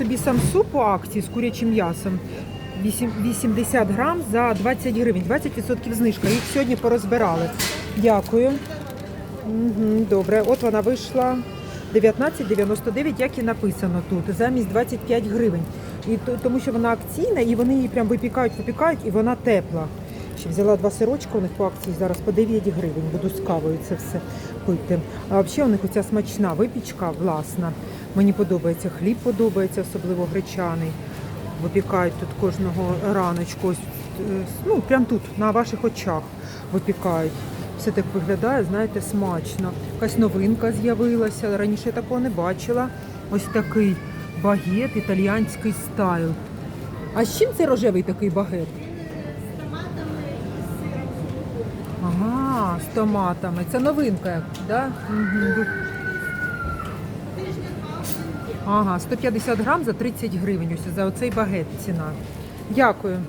собі самсу по акції з курячим м'ясом. 80 грам за 20 гривень, 20% знижка. Їх сьогодні порозбирали. Дякую. Угу, добре, от вона вийшла 19,99, як і написано тут, замість 25 гривень. І тому що вона акційна, і вони її прям випікають, випікають, і вона тепла. Ще взяла два сирочка у них по акції зараз по 9 гривень. Буду з кавою це все пити. А взагалі у них оця смачна випічка власна. Мені подобається хліб, подобається, особливо гречаний. Випікають тут кожного раночку. Ось, е, ну, прямо тут, на ваших очах випікають. Все так виглядає, знаєте, смачно. Якась новинка з'явилася. Раніше я такого не бачила. Ось такий багет, італіянський стайл. А з чим цей рожевий такий багет? Ага, з томатами. Це новинка, да? Угу. Ага, 150 грам за 30 гривень. Ось за оцей багет ціна. Дякую.